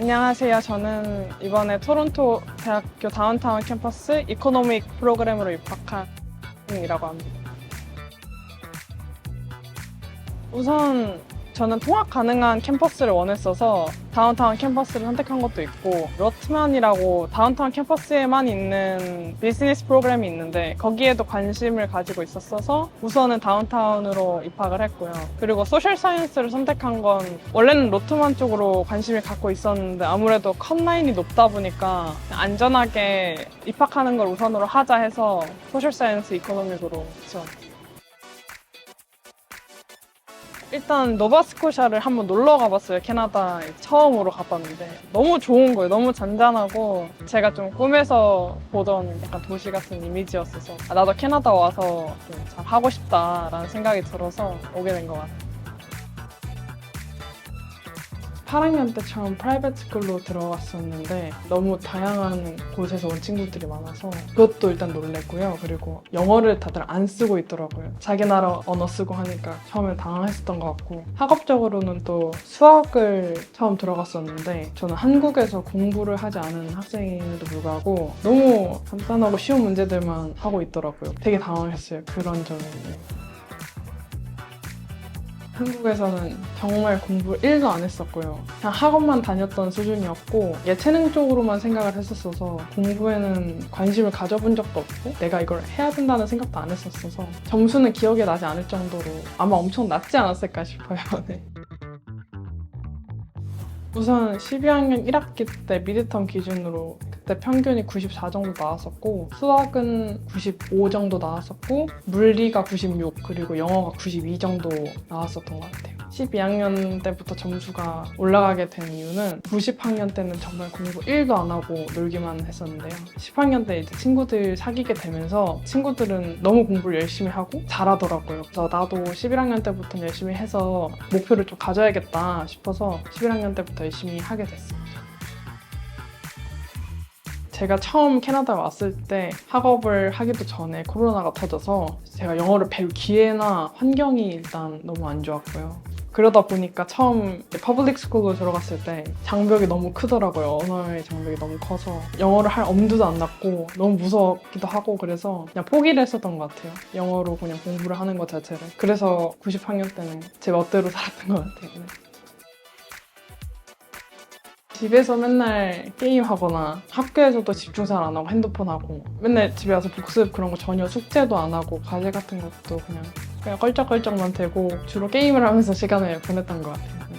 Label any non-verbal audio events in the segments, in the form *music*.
안녕하세요. 저는 이번에 토론토 대학교 다운타운 캠퍼스 이코노믹 프로그램으로 입학한 이라고 합니다. 우선 저는 통학 가능한 캠퍼스를 원했어서 다운타운 캠퍼스를 선택한 것도 있고 러트만이라고 다운타운 캠퍼스에만 있는 비즈니스 프로그램이 있는데 거기에도 관심을 가지고 있었어서 우선은 다운타운으로 입학을 했고요. 그리고 소셜 사이언스를 선택한 건 원래는 로트만 쪽으로 관심을 갖고 있었는데 아무래도 컷라인이 높다 보니까 안전하게 입학하는 걸 우선으로 하자 해서 소셜 사이언스 이코노믹으로 지원했 일단 노바스코샤를 한번 놀러 가봤어요. 캐나다에 처음으로 가봤는데 너무 좋은 거예요. 너무 잔잔하고 제가 좀 꿈에서 보던 약간 도시 같은 이미지였어서 아, 나도 캐나다 와서 좀 잘 하고 싶다라는 생각이 들어서 오게 된 것 같아요. 8학년 때 처음 프라이빗 스쿨로 들어갔었는데 너무 다양한 곳에서 온 친구들이 많아서 그것도 일단 놀랬고요. 그리고 영어를 다들 안 쓰고 있더라고요. 자기 나라 언어 쓰고 하니까 처음에 당황했었던 것 같고 학업적으로는 또 수학을 처음 들어갔었는데 저는 한국에서 공부를 하지 않은 학생임에도 불구하고 너무 간단하고 쉬운 문제들만 하고 있더라고요. 되게 당황했어요. 그런 점에. 한국에서는 정말 공부 1도 안 했었고요. 그냥 학원만 다녔던 수준이었고 예체능 쪽으로만 생각을 했었어서 공부에는 관심을 가져본 적도 없고 내가 이걸 해야 된다는 생각도 안 했었어서 점수는 기억에 나지 않을 정도로 아마 엄청 낮지 않았을까 싶어요. *laughs* 네. 우선 12학년 1학기 때 미드텀 기준으로 그때 평균이 94 정도 나왔었고 수학은 95 정도 나왔었고 물리가 96 그리고 영어가 92 정도 나왔었던 것 같아요. 12학년 때부터 점수가 올라가게 된 이유는 90학년 때는 정말 공부 1도 안 하고 놀기만 했었는데요. 10학년 때 이제 친구들 사귀게 되면서 친구들은 너무 공부를 열심히 하고 잘하더라고요. 그래서 나도 11학년 때부터 열심히 해서 목표를 좀 가져야겠다 싶어서 11학년 때부터 열심히 하게 됐어요. 제가 처음 캐나다에 왔을 때 학업을 하기도 전에 코로나가 터져서 제가 영어를 배울 기회나 환경이 일단 너무 안 좋았고요. 그러다 보니까 처음 퍼블릭 스쿨로 들어갔을 때 장벽이 너무 크더라고요. 언어의 장벽이 너무 커서 영어를 할 엄두도 안 났고 너무 무섭기도 하고 그래서 그냥 포기를 했었던 것 같아요. 영어로 그냥 공부를 하는 것 자체를. 그래서 90학년 때는 제 멋대로 살았던 것 같아요. 네. 집에서 맨날 게임하거나 학교에서도 집중 잘 안 하고 핸드폰 하고 맨날 집에 와서 복습 그런 거 전혀 숙제도 안 하고 과제 같은 것도 그냥 그냥 껄쩍껄쩍만 되고 주로 게임을 하면서 시간을 보냈던 것 같아요. 네.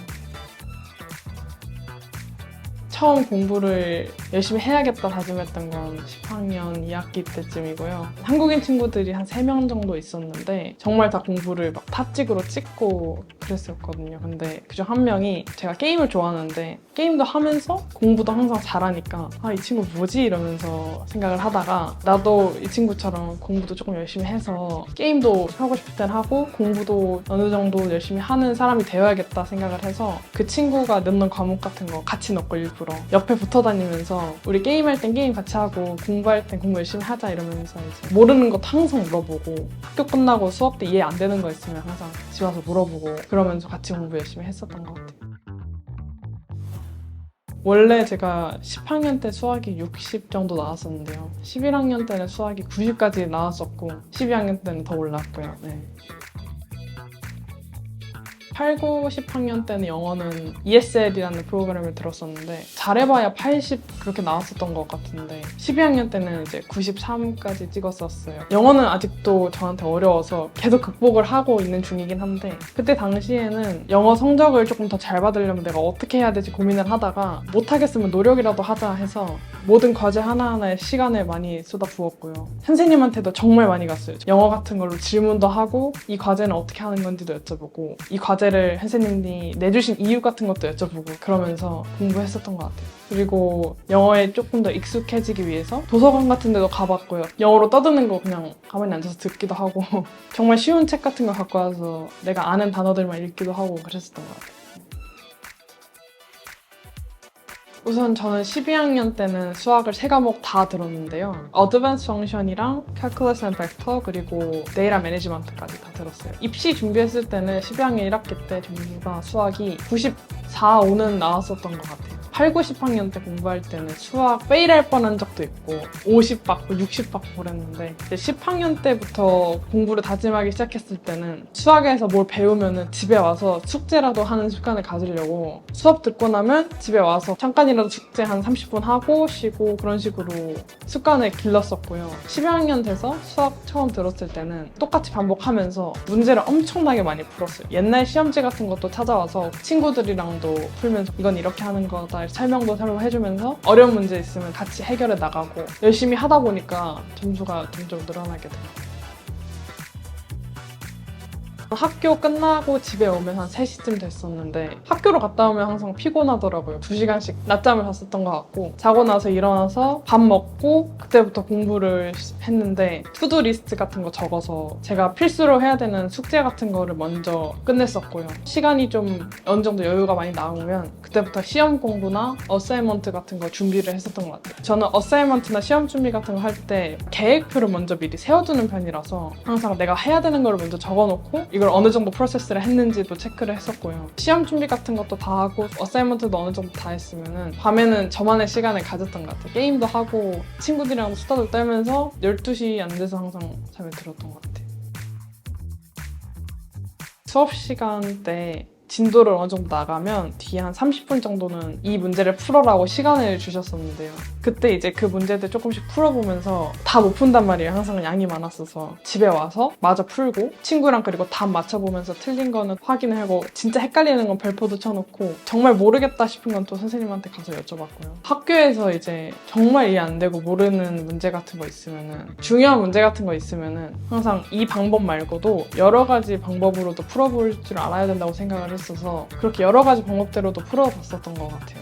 처음 공부를 열심히 해야겠다 다짐했던 건 10학년 2학기 때쯤이고요. 한국인 친구들이 한 3명 정도 있었는데 정말 다 공부를 막 탑직으로 찍고 그랬었거든요. 근데 그중 한 명이 제가 게임을 좋아하는데 게임도 하면서 공부도 항상 잘하니까 아, 이 친구 뭐지? 이러면서 생각을 하다가 나도 이 친구처럼 공부도 조금 열심히 해서 게임도 하고 싶을 땐 하고 공부도 어느 정도 열심히 하는 사람이 되어야겠다 생각을 해서 그 친구가 넣는 과목 같은 거 같이 넣고 일부러 옆에 붙어 다니면서 우리 게임할 땐 게임 같이 하고 공부할 땐 공부 열심히 하자 이러면서 이제 모르는 것도 항상 물어보고 학교 끝나고 수업 때 이해 안 되는 거 있으면 항상 집 와서 물어보고 그러면서 같이 공부 열심히 했었던 것 같아요. 원래 제가 10학년 때 수학이 60 정도 나왔었는데요. 11학년 때는 수학이 90까지 나왔었고 12학년 때는 더 올랐고요. 네. 8, 9, 10학년 때는 영어는 ESL이라는 프로그램을 들었었는데 잘해봐야 80 그렇게 나왔었던 것 같은데 12학년 때는 이제 93까지 찍었었어요. 영어는 아직도 저한테 어려워서 계속 극복을 하고 있는 중이긴 한데 그때 당시에는 영어 성적을 조금 더 잘 받으려면 내가 어떻게 해야 될지 고민을 하다가 못하겠으면 노력이라도 하자 해서 모든 과제 하나하나에 시간을 많이 쏟아부었고요. 선생님한테도 정말 많이 갔어요. 영어 같은 걸로 질문도 하고 이 과제는 어떻게 하는 건지도 여쭤보고 이 과제를 선생님이 내주신 이유 같은 것도 여쭤보고 그러면서 공부했었던 것 같아요. 그리고 영어에 조금 더 익숙해지기 위해서 도서관 같은 데도 가봤고요. 영어로 떠드는 거 그냥 가만히 앉아서 듣기도 하고 *laughs* 정말 쉬운 책 같은 거 갖고 와서 내가 아는 단어들만 읽기도 하고 그랬었던 것 같아요. 우선 저는 12학년 때는 수학을 세 과목 다 들었는데요. 어드밴스 펑션이랑 calculus and vector 그리고 데이터 매니지먼트까지 다 들었어요. 입시 준비했을 때는 12학년 1학기 때 점수가 수학이 94, 5는 나왔었던 것 같아요. 8, 90학년 때 공부할 때는 수학 페일할 뻔한 적도 있고 50 받고 60 받고 그랬는데 이제 10학년 때부터 공부를 다짐하기 시작했을 때는 수학에서 뭘 배우면은 집에 와서 숙제라도 하는 습관을 가지려고 수업 듣고 나면 집에 와서 잠깐이라도 숙제 한 30분 하고 쉬고 그런 식으로 습관을 길렀었고요. 12학년 돼서 수학 처음 들었을 때는 똑같이 반복하면서 문제를 엄청나게 많이 풀었어요. 옛날 시험지 같은 것도 찾아와서 친구들이랑도 풀면서 이건 이렇게 하는 거다 설명도 서로 해주면서 어려운 문제 있으면 같이 해결해 나가고 열심히 하다 보니까 점수가 점점 늘어나게 돼요. 학교 끝나고 집에 오면 한 3시쯤 됐었는데 학교로 갔다 오면 항상 피곤하더라고요. 2시간씩 낮잠을 잤었던 것 같고 자고 나서 일어나서 밥 먹고 그때부터 공부를 했는데 투두 리스트 같은 거 적어서 제가 필수로 해야 되는 숙제 같은 거를 먼저 끝냈었고요. 시간이 좀 어느 정도 여유가 많이 나오면 그때부터 시험 공부나 어사이먼트 같은 거 준비를 했었던 것 같아요. 저는 어사이먼트나 시험 준비 같은 거 할 때 계획표를 먼저 미리 세워두는 편이라서 항상 내가 해야 되는 거를 먼저 적어놓고 이걸 어느 정도 프로세스를 했는지도 체크를 했었고요. 시험 준비 같은 것도 다 하고 어사이먼트도 어느 정도 다 했으면은 밤에는 저만의 시간을 가졌던 것 같아요. 게임도 하고 친구들이랑 수다도 떨면서 12시 안 돼서 항상 잠에 들었던 것 같아요. 수업 시간 때 진도를 어느 정도 나가면 뒤에 한 30분 정도는 이 문제를 풀어라고 시간을 주셨었는데요. 그때 이제 그 문제들 조금씩 풀어보면서 다 못 푼단 말이에요. 항상 양이 많았어서. 집에 와서 마저 풀고 친구랑 그리고 답 맞춰보면서 틀린 거는 확인을 하고 진짜 헷갈리는 건 별표도 쳐놓고 정말 모르겠다 싶은 건 또 선생님한테 가서 여쭤봤고요. 학교에서 이제 정말 이해 안 되고 모르는 문제 같은 거 있으면은 중요한 문제 같은 거 있으면은 항상 이 방법 말고도 여러 가지 방법으로도 풀어볼 줄 알아야 된다고 생각을 했어서 그렇게 여러 가지 방법대로도 풀어봤었던 것 같아요.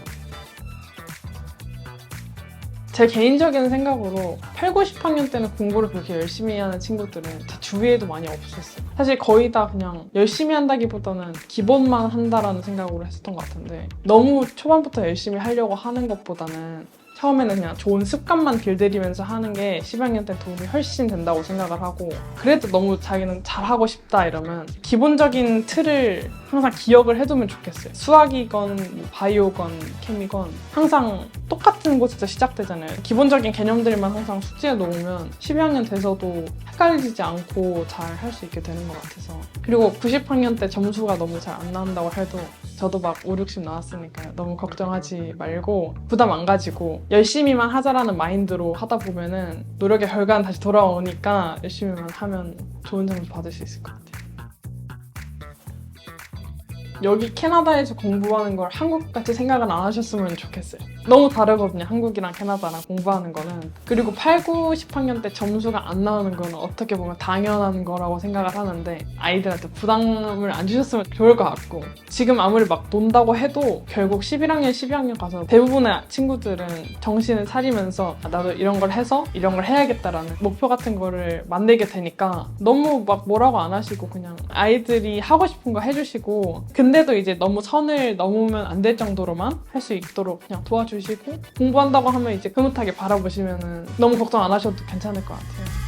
제 개인적인 생각으로 8, 90학년 때는 공부를 그렇게 열심히 하는 친구들은 제 주위에도 많이 없었어요. 사실 거의 다 그냥 열심히 한다기보다는 기본만 한다라는 생각으로 했었던 것 같은데 너무 초반부터 열심히 하려고 하는 것보다는 처음에는 그냥 좋은 습관만 길들이면서 하는 게 10학년 때 도움이 훨씬 된다고 생각을 하고 그래도 너무 자기는 잘하고 싶다 이러면 기본적인 틀을 항상 기억을 해두면 좋겠어요. 수학이건 뭐 바이오건 케미건 항상 똑같은 곳에서 시작되잖아요. 기본적인 개념들만 항상 숙지해 놓으면 12학년 돼서도 헷갈리지 않고 잘 할 수 있게 되는 것 같아서 그리고 90학년 때 점수가 너무 잘 안 나온다고 해도 저도 막 5, 60 나왔으니까 너무 걱정하지 말고 부담 안 가지고 열심히만 하자라는 마인드로 하다 보면은 노력의 결과는 다시 돌아오니까 열심히만 하면 좋은 점수 받을 수 있을 것 같아요. 여기 캐나다에서 공부하는 걸 한국같이 생각은 안 하셨으면 좋겠어요. 너무 다르거든요. 한국이랑 캐나다랑 공부하는 거는. 그리고 8, 9, 10학년 때 점수가 안 나오는 거는 어떻게 보면 당연한 거라고 생각을 하는데 아이들한테 부담을 안 주셨으면 좋을 것 같고 지금 아무리 막 논다고 해도 결국 11학년, 12학년 가서 대부분의 친구들은 정신을 차리면서 아, 나도 이런 걸 해서 이런 걸 해야겠다라는 목표 같은 거를 만들게 되니까 너무 막 뭐라고 안 하시고 그냥 아이들이 하고 싶은 거 해주시고 근데 도 이제 너무 선을 넘으면 안 될 정도로만 할 수 있도록 그냥 도와주시고 공부한다고 하면 이제 흐뭇하게 바라보시면은 너무 걱정 안 하셔도 괜찮을 것 같아요.